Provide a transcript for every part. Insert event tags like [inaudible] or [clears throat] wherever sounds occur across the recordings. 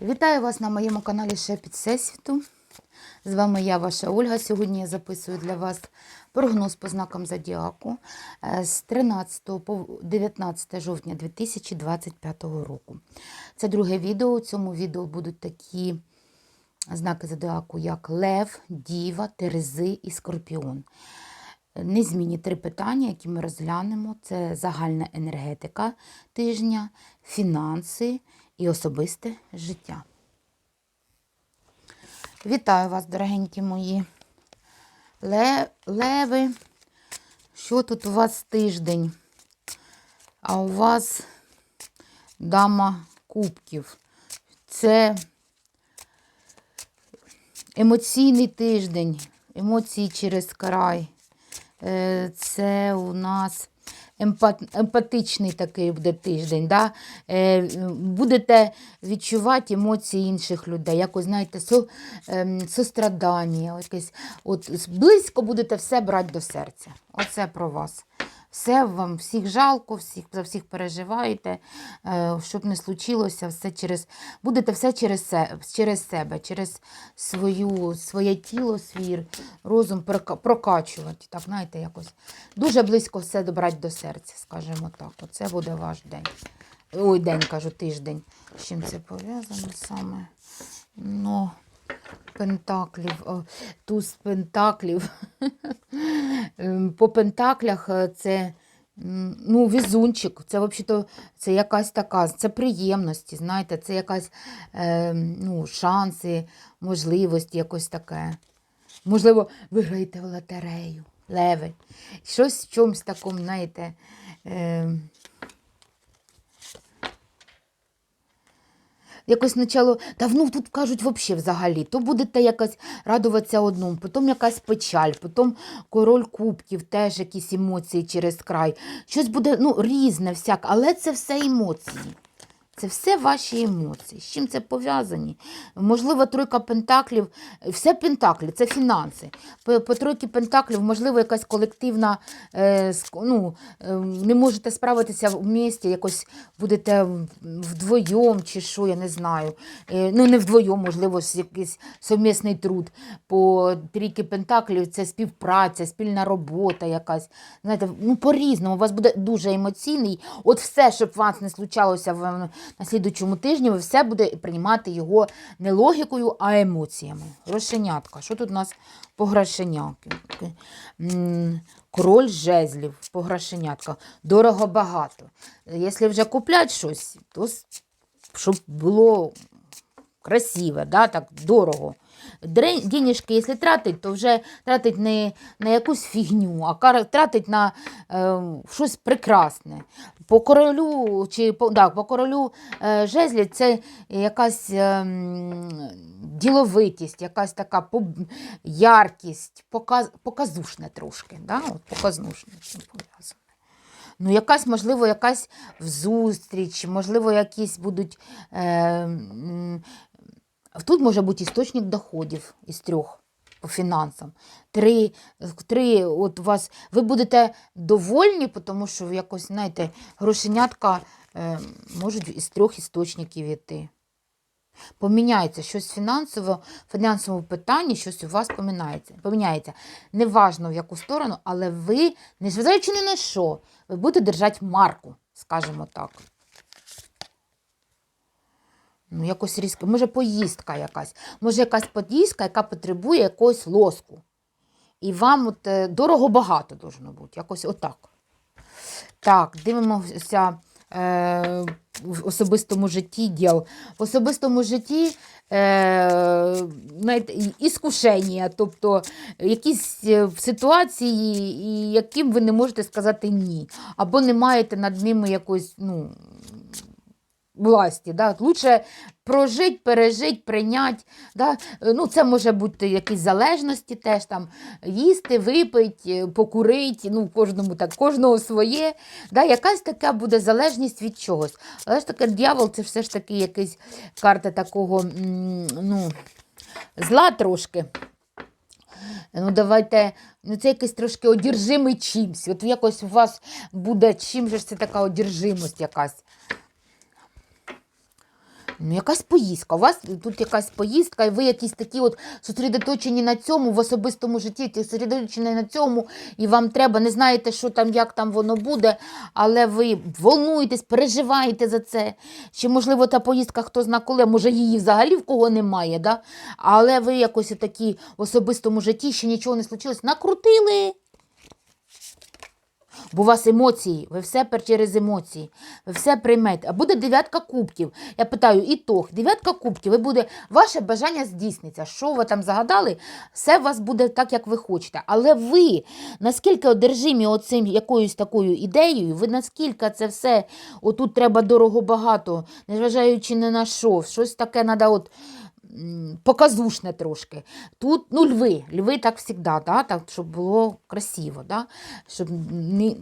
Вітаю вас на моєму каналі Шепіт Всесвіту. З вами я, ваша Ольга. Сьогодні я записую для вас прогноз по знакам Зодіаку е, з 13 по 19 жовтня 2025 року. Це друге відео. У цьому відео будуть такі знаки Зодіаку, як Лев, Діва, Терези і Скорпіон. Незмінні три питання, які ми розглянемо: це загальна енергетика тижня, фінанси і особисте життя. Вітаю вас, дорогенькі мої леви. Що тут у вас тиждень? А у вас дама кубків. Це емоційний тиждень, емоції через край. Е, Це у нас емпатичний такий буде тиждень. Да? Е, Будете відчувати емоції інших людей. Якось, знаєте, со, ем, сострадання, якесь, от, близько будете все брати до серця. Оце про вас. Все вам всіх жалко, всіх, за всіх переживаєте, е, щоб не случилося, все через, будете все через через, себе, через свою, своє тіло, свій розум прокачувати. Так, знаєте, якось. Дуже близько все добрати до серця, скажімо так. Оце буде ваш день. Ой, день, кажу, тиждень. З чим це пов'язано саме? Ну, Пентаклів, туз пентаклів. [laughs] Ем, По пентаклях е, це ну, візунчик, це взагалі це якась така, це приємності, знаєте, це якась е, ну, шанси, можливості, якось таке. Можливо, виграєте в лотерею, леви. Щось в чомусь такому, знаєте. Е, Якось спочатку, та ну тут кажуть взагалі взагалі, то будете якось радуватися одному, потім якась печаль, потім король кубків, теж якісь емоції через край. Щось буде ну, різне всяке, але це все емоції. Це все ваші емоції. З чим це пов'язані? Можливо, тройка пентаклів, все пентаклі, це фінанси. По, по тройки пентаклів, можливо, якась колективна, е, ну, е, не можете справитися в місті, якось будете вдвоєм чи що, я не знаю. Е, ну, не вдвоєм, можливо, якийсь совмісний труд. По трійки пентаклів це співпраця, спільна робота якась. Знаєте, ну, по-різному. У вас буде дуже емоційний. От все, щоб вас не случалося на слідучому тижні, ви все буде приймати його не логікою, а емоціями. Грошенятка. Що тут у нас по грошенятку? Король жезлів по грошенятка. Дорого багато. Якщо вже куплять щось, то щоб було красиве, да, так дорого. Денежки, якщо тратить, то вже тратить не на якусь фігню, а тратить на е, щось прекрасне. По королю, чи по, да, по королю е, жезлі це якась е, діловитість, якась така поб- яркість, показ, показушне трошки. Да? От, показушне. Ну, якась, можливо, якась зустріч, можливо, якісь будуть. Е, м, тут може бути істочник доходів із трьох по фінансам. Три, три от вас, ви будете довольні, тому що якось, знаєте, грошенятка е, можуть із трьох істочників іти. Поміняється щось фінансово, фінансовому питанні, щось у вас поміняється. поміняється. Неважно в яку сторону, але ви, незважаючи ні на що, ви будете держати марку, скажімо так. Ну, якось різко. Може, поїздка якась. Може, якась поїздка, яка потребує якогось лоску. І вам от, е, дорого багато должно бути. Якось отак. Так, дивимося е, в особистому житті діл. В особистому житті е, іскушення, тобто якісь е, ситуації, яким ви не можете сказати ні. Або не маєте над ними якось, ну, власті. Да? Лучше прожити, пережити, прийняти. Да? Е, Ну, це може бути якісь залежності теж там їсти, випити, покурити, ну, кожному так, кожного своє. Да? Якась така буде залежність від чогось. Але ж таке дьявол це все ж таки якась карта такого ну, зла трошки. Ну, давайте, ну це якийсь трошки одержимий чимсь. От якось у вас буде чим же ж це така одержимость якась. Ну, якась поїздка. У вас тут якась поїздка, і ви якісь такі от зосередоточені на цьому в особистому житті, ті зосередоточені на цьому, і вам треба, не знаєте, що там, як там воно буде, але ви волнуєтесь, переживаєте за це. Чи, можливо, та поїздка хто зна коли, може, її взагалі в кого немає, да? але ви якось такі в особистому житті ще нічого не случилось, накрутили. Бо у вас емоції, ви все через емоції, ви все приймете. А буде дев'ятка кубків. Я питаю, ітог, дев'ятка кубків, ви буде, ваше бажання здійсниться. Що ви там загадали, все у вас буде так, як ви хочете. Але ви наскільки одержимі оцим якоюсь такою ідеєю, ви наскільки це все, отут треба дорого багато, незважаючи ні на що, щось таке треба от показушне трошки. Тут ну, льви, льви так завжди, да? так, щоб було красиво, да? щоб не,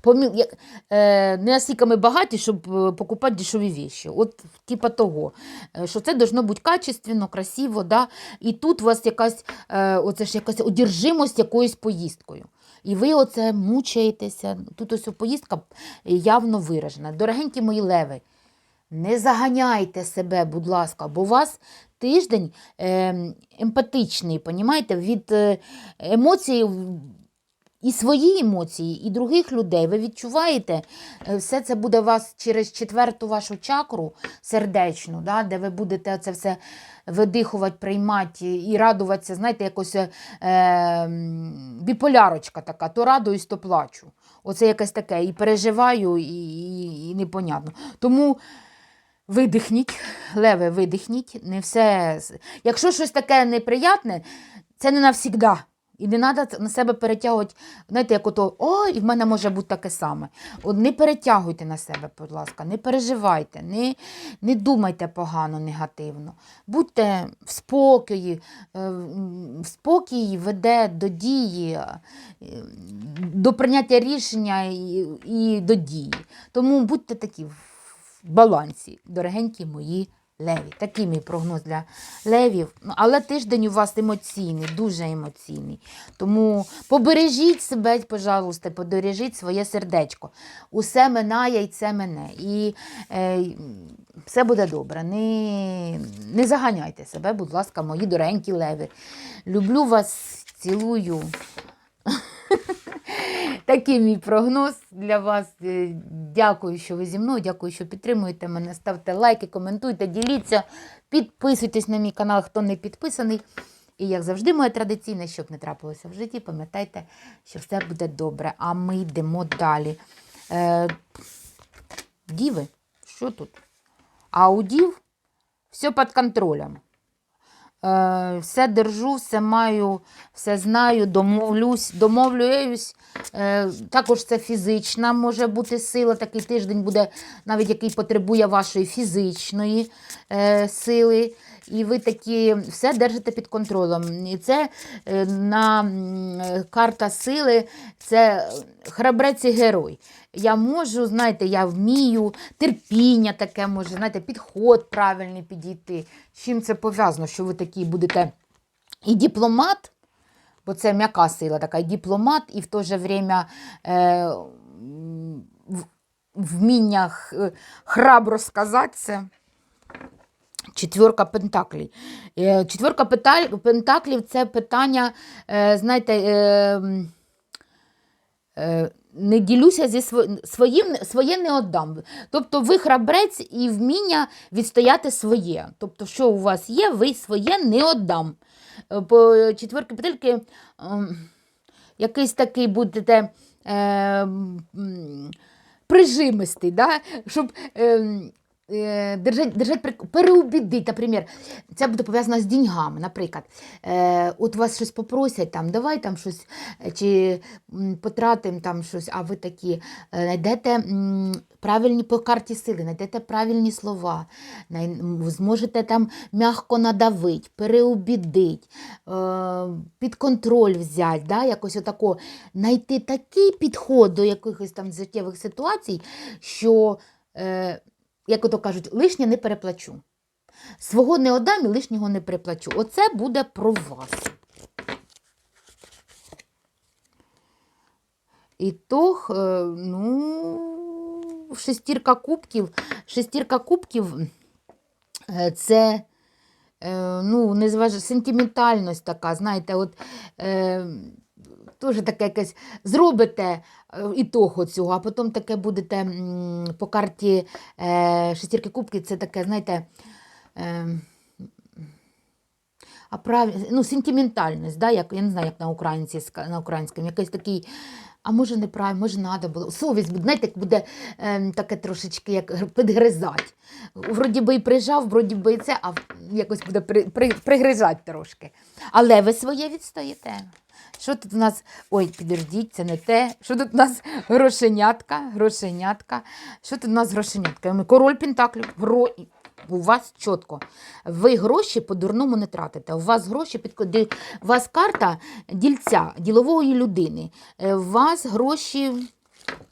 помі... е, не настільки ми багаті, щоб е, покупати дешеві віші. От типа того, е, що це должно бути качественно, красиво, да? і тут у вас якась, е, оце ж якась одержимость якоюсь поїздкою. І ви оце мучаєтеся. Тут ось поїздка явно виражена. Дорогенькі мої леви, не заганяйте себе, будь ласка, бо у вас тиждень е, емпатичний, понімаєте, від е, емоцій і свої емоції, і других людей. Ви відчуваєте, е, все це буде вас через четверту вашу чакру сердечну, да, де ви будете це все видихувати, приймати і радуватися, знаєте, якось е, біполярочка така, то радуюсь, то плачу. Оце якесь таке, і переживаю, і, і, і непонятно. Тому видихніть, леве, видихніть. Не все. Якщо щось таке неприятне, це не навсігда. І не треба на себе перетягувати, знаєте, як ото, о, і в мене може бути таке саме. От не перетягуйте на себе, будь ласка, не переживайте, не, не думайте погано, негативно. Будьте в спокої, е, в спокій веде до дії, е, до прийняття рішення і, і до дії. Тому будьте такі балансі, дорогенькі мої леві. Такий мій прогноз для левів. Ну, але тиждень у вас емоційний, дуже емоційний. Тому побережіть себе, пожалуйста, побережіть своє сердечко. Усе минає і це мене. І е, все буде добре. Не, не заганяйте себе, будь ласка, мої дорогенькі леви. Люблю вас, цілую. [laughs] Такий мій прогноз для вас. Е, Дякую, що ви зі мною. Дякую, що підтримуєте мене. Ставте лайки, коментуйте, діліться, підписуйтесь на мій канал, хто не підписаний. І як завжди, моє традиційне, щоб не трапилося в житті, пам'ятайте, що все буде добре. А ми йдемо далі. Е, діви, що тут? А у дів все під контролем. Е, все держу, все маю, все знаю, домовлюсь, домовлююсь. Е, також це фізична може бути сила. Такий тиждень буде, навіть який потребує вашої фізичної е, сили. І ви такі все держите під контролем. І це е, на е, карта сили, це храбрець і герой. Я можу, знаєте, я вмію, терпіння таке може, знаєте, підход правильний підійти. Чим це пов'язано, що ви такі будете і дипломат, бо це м'яка сила така, і дипломат, і в то же время е, в- вміння х- храбро сказати це. Четверка. Е, Четверка пентаклів це питання, е, знаєте, е, не ділюся зі сво- своїм, своє не віддам. Тобто ви храбрець і вміння відстояти своє. Тобто, що у вас є, ви своє не. Е, По четверки петельки ем, якийсь такий будете е, прижимистий, да? щоб е, держать, держать, переубідить, наприклад, це буде пов'язано з деньгами. Наприклад, е, от вас щось попросять, там, давай там щось, чи потратимо там щось, а ви такі е, знайдете правильні по карті сили, знайдете правильні слова, зможете там м'яко надавити, переубідити, е, під контроль взяти, да, якось отако, знайти такий підход до якихось там життєвих ситуацій, що, як ото кажуть, лишнє не переплачу. Свого не отдам і лишнього не переплачу. Оце буде про вас. Ітог, е, ну, шестірка кубків. Шестірка кубків Е, Це е, ну, не сентиментальність така, знаєте, от теж таке якесь зробите е, ітог цього, а потім таке будете по карті е, шестірки кубки, це таке, знаєте, е, а прав... ну, сентиментальність, да, як, я не знаю, як на, українці, на українському, якийсь такий, а може неправильно, може треба було. Совість буде, знаєте, як буде е, таке трошечки як гр- підгризати. Вроді би і прижав, вроді би і це, а якось буде при, при, пригризати трошки. Але ви своє відстоїте. Що тут у нас? Ой, підождіть, це не те. Що тут у нас грошенятка, грошенятка. Що тут у нас грошенятка? Король Пентаклів. Гро... У вас чітко. Ви гроші по-дурному не тратите. У вас гроші під у вас карта дільця, ділової людини. Е, У вас гроші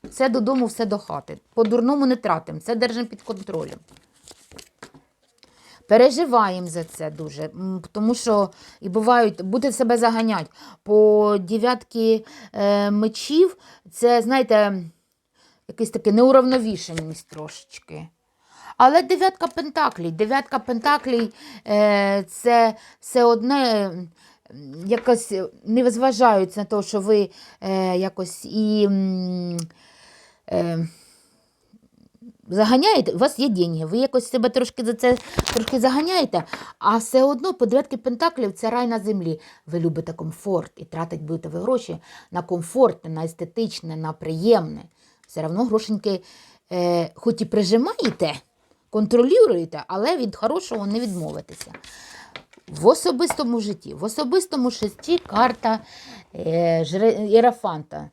все додому, все до хати. По-дурному не тратимо, це держимо під контролем. Переживаємо за це дуже, тому що і бувають, буде себе заганяти. По дев'ятки е, мечів це, знаєте, якийсь таке неуравновішеність трошечки. Але дев'ятка пентаклей. Дев'ятка пентаклей е, це все одне. Якось не зважають на те, що ви е, якось і е, заганяєте, у вас є деньги, ви якось себе трошки за це трошки заганяєте, а все одно по пентаклів це рай на землі. Ви любите комфорт і тратить будете ви гроші на комфортне, на естетичне, на приємне. Все одно грошеньки, е, хоч і прижимаєте, контролюєте, але від хорошого не відмовитеся. В особистому житті. В особистому житті карта Єрафанта.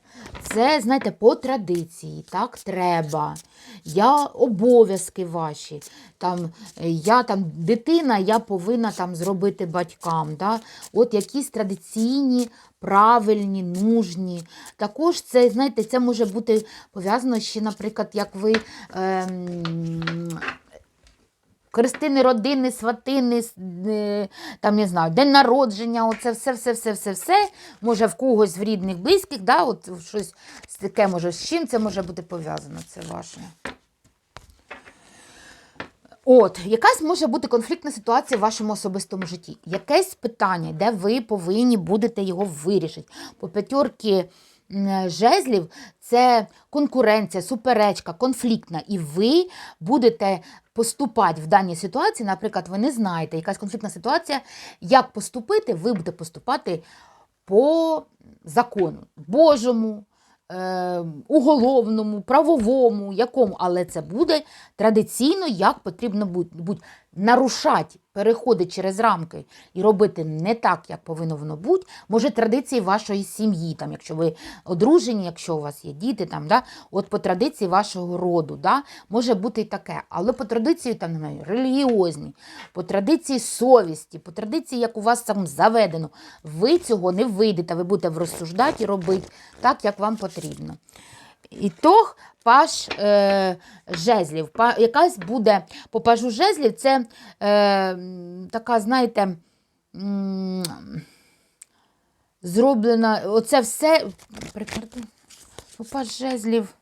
Це, знаєте, по традиції, так треба. Я обов'язки ваші. Там, е, я там дитина, я повинна там зробити батькам. Да? От якісь традиційні, правильні, нужні. Також це, знаєте, це може бути пов'язано ще, наприклад, як ви. Ем, Хрестини, родини, сватини, е, там, я знаю, день народження, оце все, все, все, все, все. Може, в когось в рідних, близьких, да, от щось таке може, з чим це може бути пов'язано, це ваше. От, якась може бути конфліктна ситуація в вашому особистому житті. Якесь питання, де ви повинні будете його вирішити. По п'ятерки жезлів це конкуренція, суперечка, конфліктна. І ви будете поступати в даній ситуації. Наприклад, ви не знаєте, якась конфліктна ситуація, як поступити, ви будете поступати по закону Божому, е, уголовному, правовому, якому, але це буде традиційно, як потрібно бути. Нарушати, переходити через рамки і робити не так, як повинно воно бути, може традиції вашої сім'ї, там, якщо ви одружені, якщо у вас є діти, там, да, от по традиції вашого роду, да, може бути і таке. Але по традиції там немає релігіозні, по традиції совісті, по традиції, як у вас там заведено, ви цього не вийдете, ви будете розсуждати і робити так, як вам потрібно. Ітог паж е, жезлів. Па, якась буде по пажу жезлів, це е, така, знаєте, м, зроблена, оце все. По паж жезлів.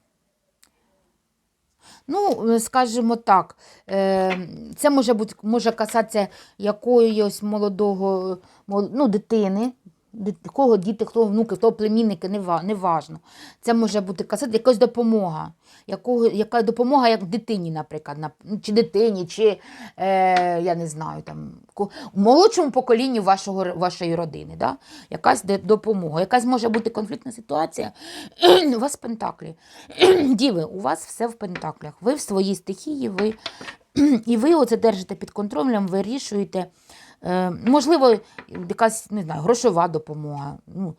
Ну, скажімо так, е, це може бути може касатися якоїсь молодого мол- ну, дитини, дит- кого діти, хто внуки, хто племінники, не, важно. Це може бути касати якась допомога. Якого, яка допомога як дитині, наприклад, на, ну, чи дитині, чи е, я не знаю, там, молодшому поколінню вашого, вашої родини. Да? Якась допомога. Якась може бути конфліктна ситуація. [clears throat] у вас пентаклі. [clears throat] Діви, у вас все в пентаклях. Ви в своїй стихії, ви, [clears throat] і ви оце держите під контролем, вирішуєте. Е, можливо, якась не знаю, грошова допомога ну,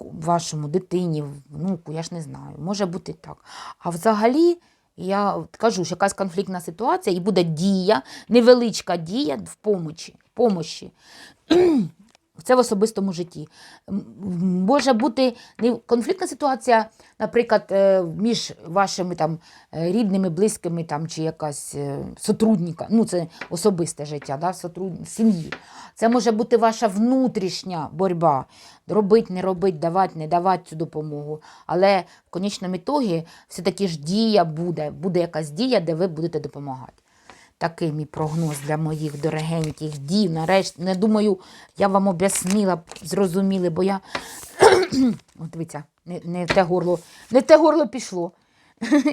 вашому дитині, внуку, я ж не знаю. Може бути так. А взагалі, я кажу, що якась конфліктна ситуація і буде дія, невеличка дія в помочі. помощі. Це в особистому житті. Може бути не конфліктна ситуація, наприклад, е, між вашими там е, рідними, близькими там, чи якась е, сотрудника, ну це особисте життя, да, сім'ї. Це може бути ваша внутрішня боротьба. Робить, не робить, давати, не давати цю допомогу. Але в конечному ітогі все-таки ж дія буде, буде якась дія, де ви будете допомагати. Такий мій прогноз для моїх дорогеньких дів. Нарешті, не думаю, я вам об'яснила, зрозуміли, бо я. [clears throat] От дивіться, не, не те горло, не те горло пішло. [laughs]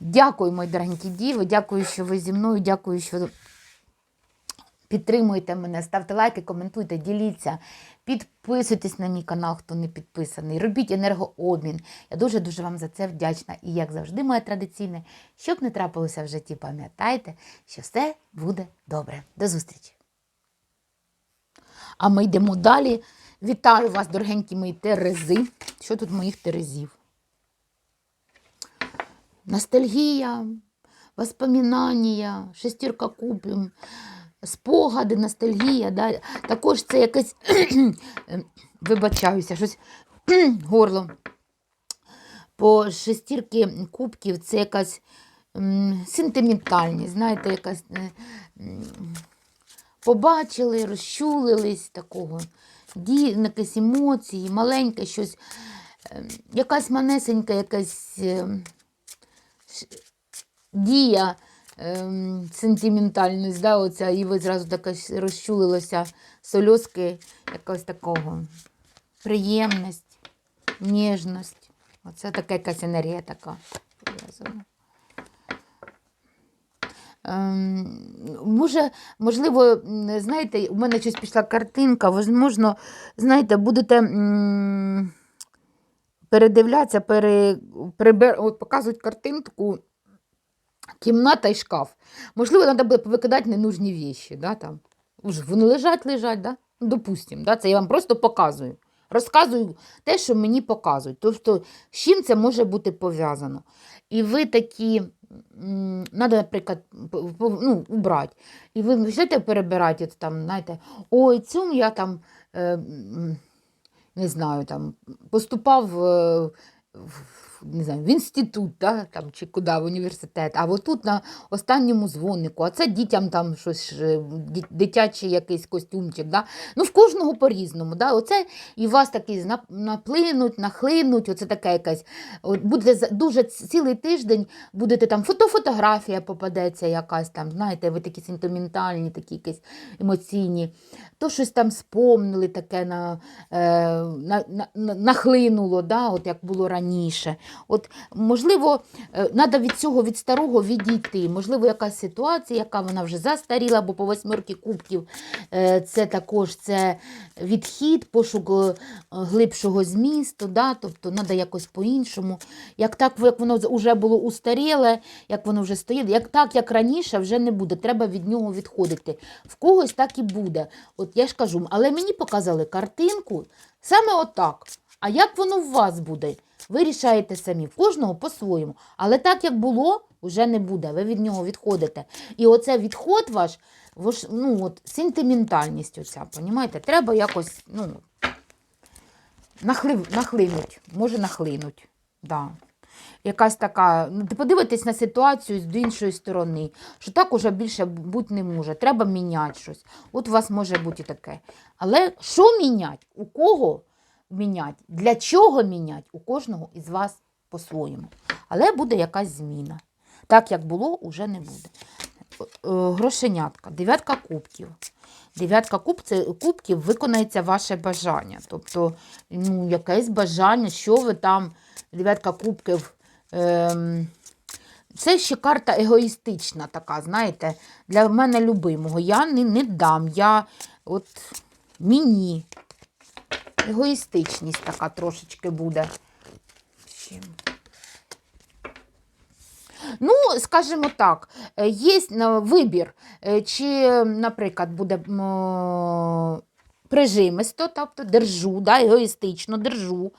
Дякую, мої дорогенькі діви, дякую, що ви зі мною, дякую, що підтримуєте мене, ставте лайки, коментуйте, діліться, підписуйтесь на мій канал, хто не підписаний. Робіть енергообмін. Я дуже-дуже вам за це вдячна. І як завжди, моє традиційне, щоб не трапилося в житті, пам'ятайте, що все буде добре. До зустрічі! А ми йдемо далі. Вітаю вас, дорогенькі мої терези. Що тут моїх терезів? Ностальгія, воспоминання, шестірка купів, спогади, ностальгія. Да? Також це якесь, вибачаюся, щось горло. По шестірки кубків це якась сентиментальність, знаєте, якась е, побачили, розчулились такого, ді, якісь емоції, маленьке щось, е, якась манесенька, якась. е, дія ем, сентиментальність, да, оця, і ви зразу так ось розчулилося сольоски якогось такого. Приємність, ніжність. Оце така якась енергія така. Ем, може, можливо, знаєте, у мене щось пішла картинка, можливо, знаєте, будете. м, передивлятися, пере, перебер, от показують картинку, кімната і шкаф. Можливо, треба буде повикидати ненужні віші. Да, там. Уж Вони лежать, лежать, да? Ну, допустим, да? це я вам просто показую. Розказую те, що мені показують. Тобто, з чим це може бути пов'язано. І ви такі, треба, наприклад, ну, убрати. І ви почнете перебирати, там, знаєте, ой, цю я там. Е, не знаю, там, поступав е, в, не знаю, в інститут, да, там, чи куди, в університет, а от тут на останньому дзвонику, а це дітям там щось, е, дитячий якийсь костюмчик. Да? Ну, в кожного по-різному. Да? Оце і вас такі наплинуть, нахлинуть, оце таке якесь. Буде дуже цілий тиждень будете там фото-фотографія попадеться якась там, знаєте, ви такі сентиментальні, такі якісь емоційні то щось там спомнили таке на, е, на, на, на- нахлинуло, да, от як було раніше. От, можливо, треба від цього від старого відійти. Можливо, якась ситуація, яка вона вже застаріла, бо по восьмерки кубків е, це також це відхід, пошук е, глибшого змісту, да, тобто треба якось по-іншому. Як так, як воно вже було устаріле, як воно вже стоїть, як так, як раніше, вже не буде. Треба від нього відходити. В когось так і буде. От я ж кажу, але мені показали картинку саме отак. А як воно у вас буде? Ви рішаєте самі, кожного по-своєму. Але так, як було, вже не буде. Ви від нього відходите. І оце відход ваш, ваш ну, от, сентиментальність оця, понімаєте? Треба якось, ну, нахли, нахлинуть, може нахлинуть. Да. Якась така, ну, ти подивитись на ситуацію з іншої сторони, що так уже більше бути не може. Треба міняти щось. От у вас може бути таке. Але що міняти? У кого міняти? Для чого міняти? У кожного із вас по-своєму. Але буде якась зміна. Так, як було, уже не буде. Е, Грошенятка, дев'ятка кубків. Дев'ятка кубків виконається ваше бажання. Тобто, ну, якесь бажання, що ви там, дев'ятка кубків. Ем, це ще карта егоїстична така, знаєте, для мене любимого. Я не, не дам. Я от мені. Егоїстичність така трошечки буде. Ну, скажімо так, е, є вибір, е, чи, наприклад, буде прижимисто, тобто держу, да, егоїстично держу.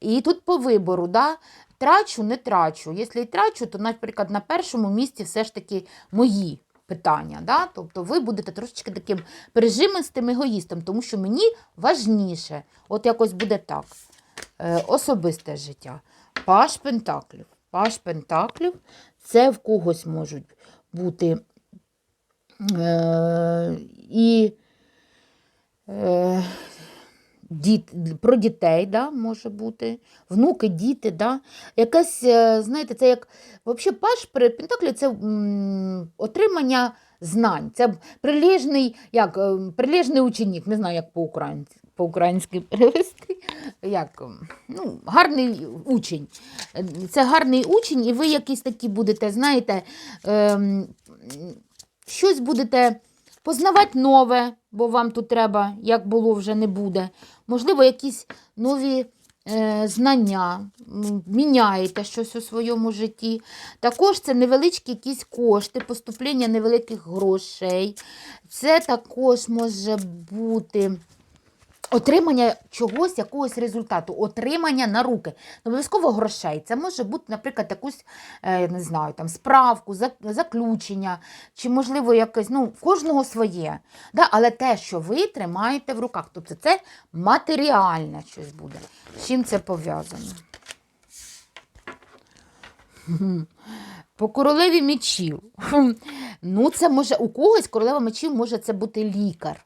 І тут по вибору, да, трачу, не трачу. Якщо і трачу, то, наприклад, на першому місці все ж таки мої питання. Да? Тобто ви будете трошечки таким пережимистим егоїстом, тому що мені важніше. От якось буде так. Е, особисте життя. Паш Пентаклів. Паш Пентаклів це в когось можуть бути е, і е, діт, про дітей, да, може бути, внуки, діти, да. Якась, е, знаєте, це як взагалі паш при Пентаклі це м, отримання знань. Це прилежний, як, е, прилежний ученик, не знаю, як по-українськи, по-українськи перевести. Як, ну, гарний учень. Це гарний учень, і ви якісь такі будете, знаєте, ем, щось будете познавати нове, бо вам тут треба, як було, вже не буде. Можливо, якісь нові е, знання, міняєте щось у своєму житті. Також це невеличкі якісь кошти, поступлення невеликих грошей. Це також може бути. Отримання чогось, якогось результату, отримання на руки. Обов'язково грошей. Це може бути, наприклад, якусь, е, не знаю, там, справку, заключення, чи, можливо, якесь, ну, кожного своє. Да? Але те, що ви тримаєте в руках, тобто це матеріальне щось буде. З чим це пов'язано? По королеві мечів. Ну, це може у когось королева мечів може це бути лікар.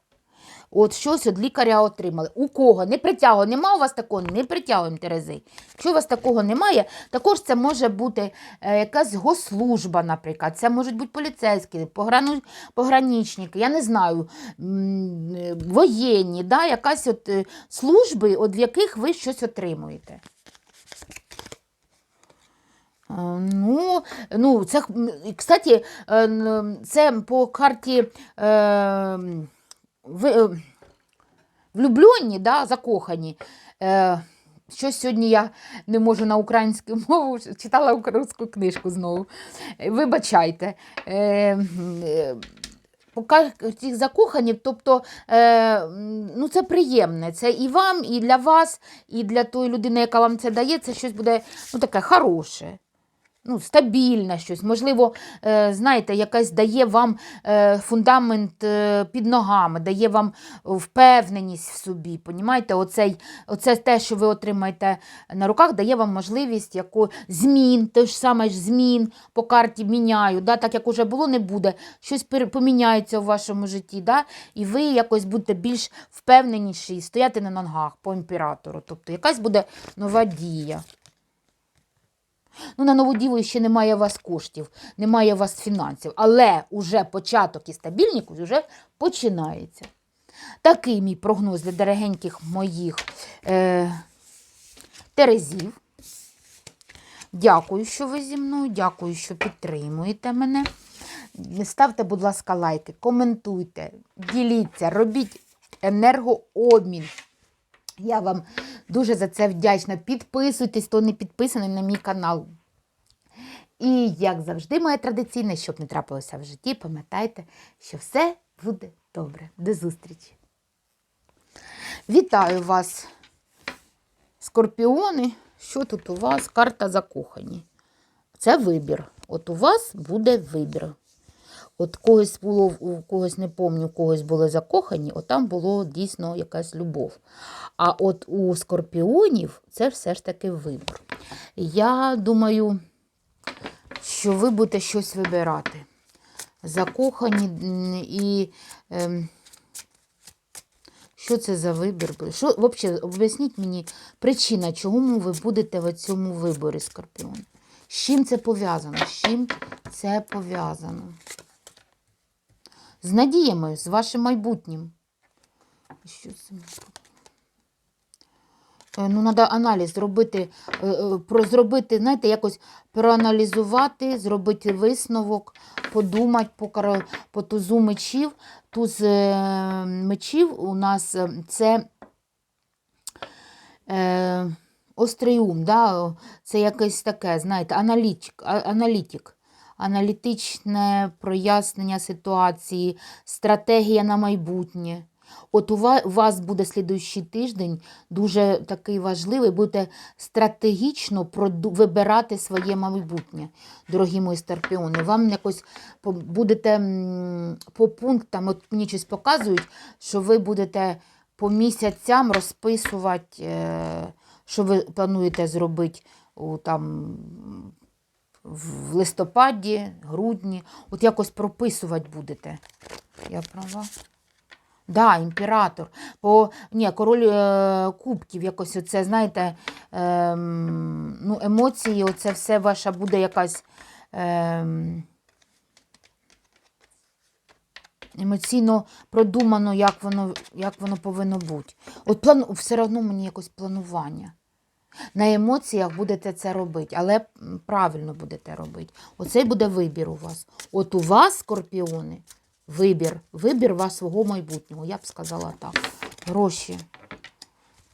От щось від лікаря отримали. У кого? Не притягує. Нема у вас такого? Не притягуємо Терези. Якщо у вас такого немає, також це може бути е, якась госслужба, наприклад. Це можуть бути поліцейські, пограну, пограничники, я не знаю, воєнні, да? якась от е, служби, от в яких ви щось отримуєте. Е, Ну, ну, це, кстати, це по карті е, влюблені, да, закохані. Е, сьогодні я не можу на українську [laughs] мову, читала українську книжку знову. Е, Вибачайте. Е, м, е, по карті закохані, тобто е, ну, це приємне. Це і вам, і для вас, і для тої людини, яка вам це дає, це щось буде ну, таке хороше ну, стабільне щось. Можливо, е, знаєте, якась дає вам е, фундамент е, під ногами, дає вам впевненість в собі. Понімаєте? Оцей, оце те, що ви отримаєте на руках, дає вам можливість яку, змін, те ж саме ж змін по карті міняю. Да? Так як уже було, не буде. Щось поміняється у вашому житті. Да? І ви якось будете більш впевненіші, стояти на ногах по імператору. Тобто якась буде нова дія. Ну, на нову діву ще немає у вас коштів, немає у вас фінансів, але уже початок і стабільність вже починається. Такий мій прогноз для дорогеньких моїх е, терезів. Дякую, що ви зі мною, дякую, що підтримуєте мене. Ставте, будь ласка, лайки, коментуйте, діліться, робіть енергообмін. Я вам дуже за це вдячна. Підписуйтесь, хто не підписаний на мій канал. І, як завжди, моє традиційне, щоб не трапилося в житті, пам'ятайте, що все буде добре. До зустрічі! Вітаю вас, скорпіони. Що тут у вас? Карта закохані. Це вибір. От у вас буде вибір. От когось було, у когось не пам'ятаю, у когось були закохані, от там було дійсно якась любов. А от у скорпіонів це все ж таки вибір. Я думаю, що ви будете щось вибирати. Закохані і. Ем, що це за вибір? Що, взагалі, об'ясніть мені причина, чому ви будете в цьому виборі, Скорпіон? З чим це пов'язано? З чим це пов'язано? З надіями, з вашим майбутнім. Що це? Е, Ну, треба аналіз зробити, е, е, зробити, знаєте, якось проаналізувати, зробити висновок, подумати по, по тузу мечів. Туз мечів у нас це е, острий ум, да? це якесь таке, знаєте, аналітик, аналітик. Аналітичне прояснення ситуації, стратегія на майбутнє. От у вас буде слідуючий тиждень дуже такий важливий, будете стратегічно вибирати своє майбутнє, дорогі мої старпіони. Вам якось будете по пунктам, от мені щось показують, що ви будете по місяцям розписувати, е, що ви плануєте зробити там, в листопаді, грудні. От якось прописувати будете. Я права. Да, імператор. По, ні, король е, кубків, якось оце, знаєте, ем, ну, емоції, оце все ваша буде якась ем, емоційно продумано, як воно, як воно повинно бути. От план, все одно мені якось планування. На емоціях будете це робити, але правильно будете робити. Оцей буде вибір у вас. От у вас, скорпіони, вибір, вибір вас свого майбутнього. Я б сказала так. Гроші.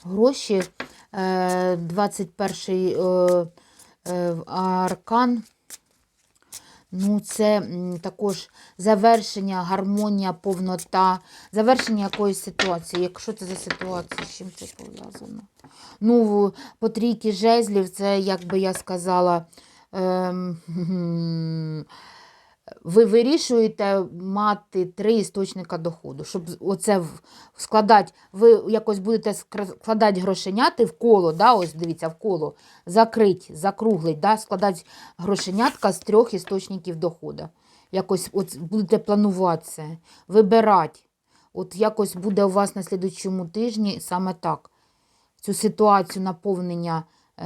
Гроші, е, 21 е, е, аркан. Ну, це також завершення, гармонія, повнота, завершення якоїсь ситуації. Якщо це за ситуація, з чим це пов'язано? Ну, по трійки жезлів, це, як би я сказала, ем, [laughs] ви вирішуєте мати три істочника доходу, щоб оце складати, ви якось будете складати грошеняти в коло, да, ось дивіться, в коло, закрить, закруглить, да, складати грошенятка з трьох істочників доходу. Якось от будете планувати це, вибирати. От якось буде у вас на слідуючому тижні саме так. Цю ситуацію наповнення е,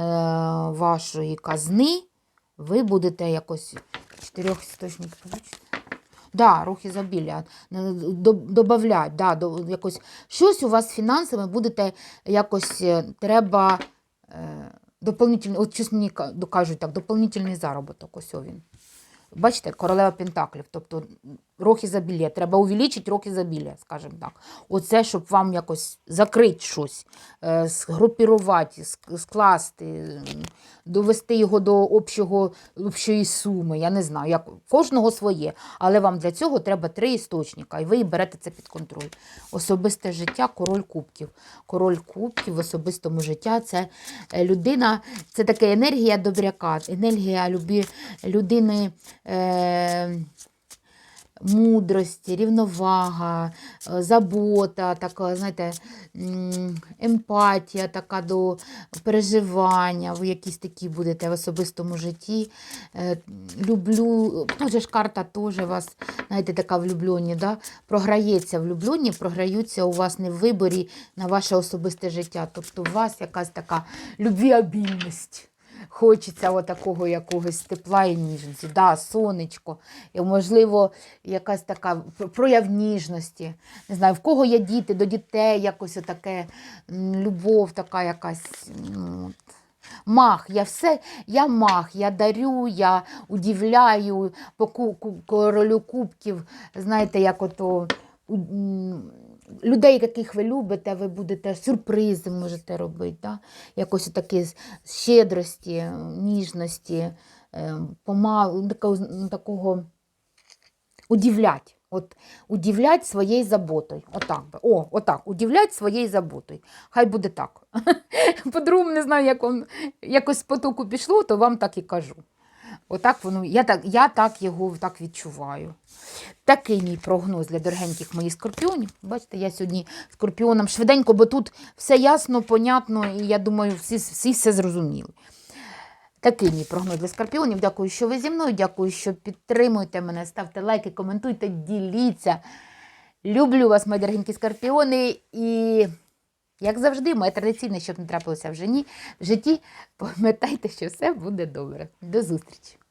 вашої казни ви будете якось чотирьох істочників. Да, рух ізобілля. Добавлять, да, до, якось щось у вас фінансами будете якось е, треба е, доповнительний, от щось мені ка- кажуть так, доповнительний заробіток, ось він. Бачите, королева Пентаклів, тобто рок ізобілля. Треба увеличити рок ізобілля, скажімо так. Оце, щоб вам якось закрити щось, е, згрупірувати, скласти, довести його до общого, общої суми. Я не знаю, як кожного своє. Але вам для цього треба три істочника, і ви берете це під контроль. Особисте життя, король кубків. Король кубків в особистому життя це е, людина, це така енергія добряка, енергія любі, людини. Е, мудрості, рівновага, е, забота, така, знаєте, емпатія така до переживання, ви якісь такі будете в особистому житті. Е, Люблю, тут же ж карта теж вас, знаєте, така влюблені, да? програється влюблені, програються у вас не в виборі на ваше особисте життя. Тобто у вас якась така любвіабільність. Хочеться отакого якогось тепла і ніжності. Да, сонечко, і, можливо, якась така прояв ніжності. Не знаю, в кого є діти, до дітей якось отаке любов, така якась. Ну. Мах, я все, я мах, я дарю, я удивляю по королю кубків. Знаєте, як ото людей, яких ви любите, ви будете сюрпризи можете робити. Да? Якось такі щедрості, ніжності, е, помалу, такого, такого удивлять. От удивлять своєю заботою. Отак би. О, отак, удивлять своєю заботою. Хай буде так. [laughs] По-другому не знаю, як вам якось з потоку пішло, то вам так і кажу. Отак воно, я так, я так його так відчуваю. Такий мій прогноз для дорогеньких моїх скорпіонів. Бачите, я сьогодні скорпіоном швиденько, бо тут все ясно, понятно, і я думаю, всі, всі все зрозуміли. Такий мій прогноз для скорпіонів. Дякую, що ви зі мною. Дякую, що підтримуєте мене. Ставте лайки, коментуйте, діліться. Люблю вас, мої дорогенькі скорпіони. І, як завжди, моє традиційне, щоб не трапилося в житті, пам'ятайте, що все буде добре. До зустрічі!